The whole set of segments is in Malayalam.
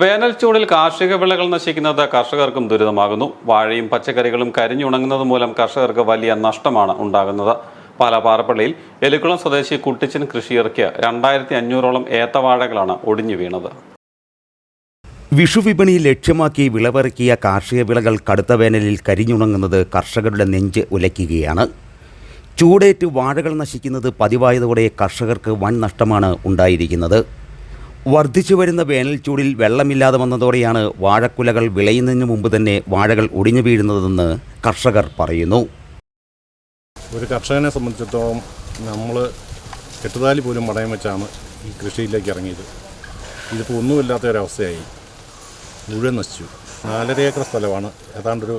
വേനൽ ചൂടിൽ കാർഷിക വിളകൾ നശിക്കുന്നത് കർഷകർക്കും ദുരിതമാകുന്നു. വാഴയും പച്ചക്കറികളും കരിഞ്ഞുണങ്ങുന്നത് മൂലം കർഷകർക്ക് വലിയ നഷ്ടമാണ് ഉണ്ടാകുന്നത്. പാല പാറപ്പള്ളിയിൽ എലിക്കുളം സ്വദേശി കുട്ടിച്ചൻ കൃഷിയിറക്കിയ രണ്ടായിരത്തി അഞ്ഞൂറോളം ഏത്തവാഴകളാണ് ഒടിഞ്ഞു വീണത്. വിഷുവിപണി ലക്ഷ്യമാക്കി വിളവിറക്കിയ കാർഷിക വിളകൾ കടുത്ത വേനലിൽ കരിഞ്ഞുണങ്ങുന്നത് കർഷകരുടെ നെഞ്ച് ഉലയ്ക്കുകയാണ്. ചൂടേറ്റ് വാഴകൾ നശിക്കുന്നത് പതിവായതോടെ കർഷകർക്ക് വൻ നഷ്ടമാണ് ഉണ്ടായിരിക്കുന്നത്. വർദ്ധിച്ചു വരുന്ന വേനൽ ചൂടിൽ വെള്ളമില്ലാതെ വന്നതോടെയാണ് വാഴക്കുലകൾ വിളയുന്നതിന് മുമ്പ് തന്നെ വാഴകൾ ഒടിഞ്ഞു വീഴുന്നതെന്ന് കർഷകർ പറയുന്നു. ഒരു കർഷകനെ സംബന്ധിച്ചിടത്തോളം നമ്മൾ കെട്ടുതാലി പോലും പടയം വെച്ചാണ് ഈ കൃഷിയിലേക്ക് ഇറങ്ങിയത്. ഇതിപ്പോൾ ഒന്നുമില്ലാത്ത ഒരവസ്ഥയായി മുഴുവൻ നശിച്ചു. നാലര ഏക്കർ സ്ഥലമാണ്. ഏതാണ്ടൊരു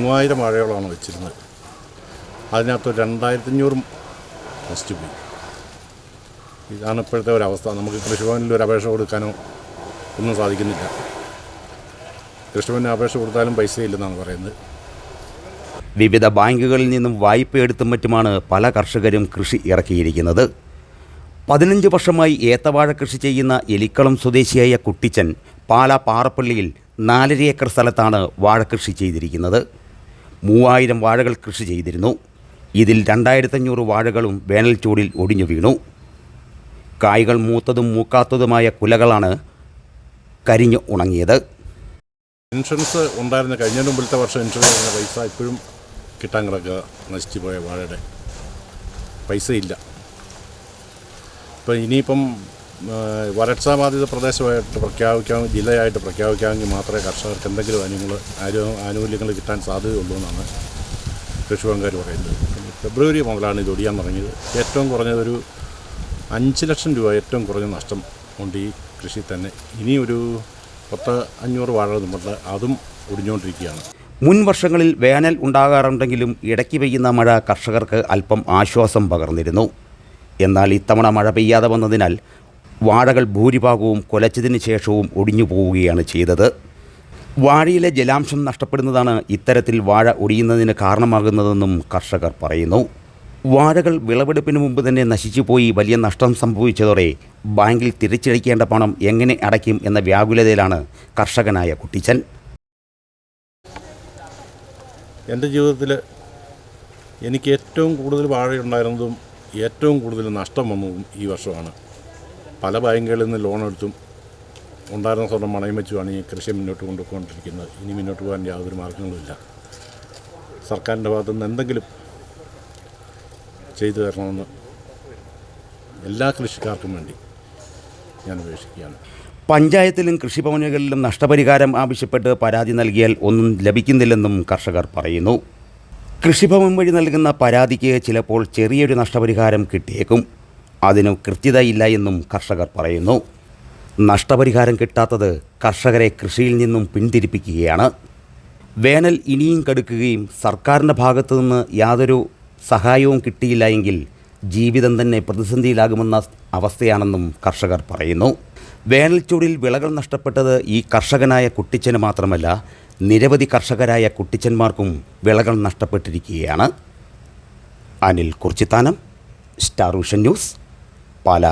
മൂവായിരം വാഴയോളമാണ് വെച്ചിരുന്നത്. അതിനകത്ത് രണ്ടായിരത്തി അഞ്ഞൂറും നശിച്ചു പോയി ഇതാണ് ഇപ്പോഴത്തെ ഒരവസ്ഥ. നമുക്ക് കൃഷിഭവനിൽ ഒരു അപേക്ഷ കൊടുക്കാനോ ഒന്നും സാധിക്കുന്നില്ല. കൃഷിഭവന് അപേക്ഷ കൊടുത്താലും പൈസ ഇല്ലെന്നാണ് പറയുന്നത്. വിവിധ ബാങ്കുകളിൽ നിന്നും വായ്പയെടുത്തും മറ്റുമാണ് പല കർഷകരും കൃഷി ഇറക്കിയിരിക്കുന്നത്. പതിനഞ്ച് വർഷമായി ഏത്തവാഴ കൃഷി ചെയ്യുന്ന എലിക്കളം സ്വദേശിയായ കുട്ടിച്ചൻ പാല പാറപ്പള്ളിയിൽ നാലര ഏക്കർ സ്ഥലത്താണ് വാഴ കൃഷി ചെയ്തിരിക്കുന്നത്. മൂവായിരം വാഴകൾ കൃഷി ചെയ്തിരുന്നു. ഇതിൽ രണ്ടായിരത്തഞ്ഞൂറ് വാഴകളും വേനൽ ചൂടിൽ ഒടിഞ്ഞു വീണു. കായ്കൾ മൂത്തതും മൂക്കാത്തതുമായ കുലകളാണ് കരിഞ്ഞു ഉണങ്ങിയത്. ഇൻഷുറൻസ് ഉണ്ടായിരുന്ന കഴിഞ്ഞ മുമ്പിലത്തെ വർഷം ഇൻഷുറൻസ് പൈസ ഇപ്പോഴും കിട്ടാൻ കിടക്കുക നശിച്ചു പോയ വാഴയുടെ. പൈസ ഇല്ല ഇപ്പം ഇനിയിപ്പം വരൾച്ചാ ബാധിത പ്രദേശമായിട്ട് പ്രഖ്യാപിക്കാൻ ജില്ലയായിട്ട് പ്രഖ്യാപിക്കാമെങ്കിൽ മാത്രമേ കർഷകർക്ക് എന്തെങ്കിലും ആനുകൂല്യങ്ങൾ ആനു ആനുകൂല്യങ്ങൾ കിട്ടാൻ സാധ്യതയുള്ളൂ എന്നാണ് കൃഷിഭവൻകാർ പറയുന്നത്. ഫെബ്രുവരി മുതലാണ് ഇത് ഒടിയാൻ തുടങ്ങിയത്. ഏറ്റവും കുറഞ്ഞതൊരു അഞ്ച് ലക്ഷം രൂപ ഏറ്റവും കുറഞ്ഞ നഷ്ടം ഉണ്ട് ഈ കൃഷി തന്നെ ഇനി ഒരു പത്ത് അഞ്ഞൂറ് വാഴ നമ്മുടെ അതും ഒടിഞ്ഞുകൊണ്ടിരിക്കുകയാണ്. മുൻ വർഷങ്ങളിൽ വേനൽ ഉണ്ടാകാറുണ്ടെങ്കിലും ഇടയ്ക്ക് പെയ്യുന്ന മഴ കർഷകർക്ക് അല്പം ആശ്വാസം പകർന്നിരുന്നു. എന്നാൽ ഇത്തവണ മഴ പെയ്യാതെ വന്നതിനാൽ വാഴകൾ ഭൂരിഭാഗവും കൊലച്ചതിന് ശേഷവും ഒടിഞ്ഞു പോവുകയാണ് ചെയ്തത്. വാഴയിലെ ജലാംശം നഷ്ടപ്പെടുന്നതാണ് ഇത്തരത്തിൽ വാഴ ഒടിയുന്നതിന് കാരണമാകുന്നതെന്നും കർഷകർ പറയുന്നു. വാഴകൾ വിളവെടുപ്പിന് മുമ്പ് തന്നെ നശിച്ചുപോയി വലിയ നഷ്ടം സംഭവിച്ചതോടെ ബാങ്കിൽ തിരിച്ചടിക്കേണ്ട പണം എങ്ങനെ അടയ്ക്കും എന്ന വ്യാകുലതയിലാണ് കർഷകനായ കുട്ടിച്ചൻ. എന്റെ ജീവിതത്തിൽ എനിക്ക് ഏറ്റവും കൂടുതൽ വാഴയുണ്ടായിരുന്നതും ഏറ്റവും കൂടുതൽ നഷ്ടം വന്നതും ഈ വർഷമാണ്. പല ബാങ്കുകളിൽ നിന്ന് ലോൺ എടുത്തും ഉണ്ടായിരുന്ന സ്വർണം മണയം വെച്ചുമാണ് ഈ കൃഷി മുന്നോട്ട് കൊണ്ടുപോയിക്കൊണ്ടിരിക്കുന്നത്. ഇനി മുന്നോട്ട് പോകാൻ യാതൊരു മാർഗങ്ങളുമില്ല സർക്കാരിന്റെ ഭാഗത്തു നിന്ന് എന്തെങ്കിലും ചെയ്തു തരണമെന്ന് എല്ലാ കൃഷിക്കാർക്കും വേണ്ടി ഞാൻ അപേക്ഷിക്കുകയാണ്. പഞ്ചായത്തിലും കൃഷിഭവനുകളിലും നഷ്ടപരിഹാരം ആവശ്യപ്പെട്ട് പരാതി നൽകിയാൽ ഒന്നും ലഭിക്കുന്നില്ലെന്നും കർഷകർ പറയുന്നു. കൃഷിഭവൻ വഴി നൽകുന്ന പരാതിക്ക് ചിലപ്പോൾ ചെറിയൊരു നഷ്ടപരിഹാരം കിട്ടിയേക്കും. അതിന് കൃത്യതയില്ല എന്നും കർഷകർ പറയുന്നു. നഷ്ടപരിഹാരം കിട്ടാത്തത് കർഷകരെ കൃഷിയിൽ നിന്നും പിന്തിരിപ്പിക്കുകയാണ്. വേനൽ ഇനിയും കടുക്കുകയും സർക്കാരിന്റെ ഭാഗത്തു നിന്ന് യാതൊരു സഹായവും കിട്ടിയില്ല എങ്കിൽ ജീവിതം തന്നെ പ്രതിസന്ധിയിലാകുമെന്ന അവസ്ഥയാണെന്നും കർഷകർ പറയുന്നു. വേനൽച്ചൂടിൽ വിളകൾ നഷ്ടപ്പെട്ടത് ഈ കർഷകനായ കുട്ടിച്ചന് മാത്രമല്ല നിരവധി കർഷകരായ കുട്ടിച്ചന്മാർക്കും വിളകൾ നഷ്ടപ്പെട്ടിരിക്കുകയാണ്. Anil Kurichithanam star vision news Pala.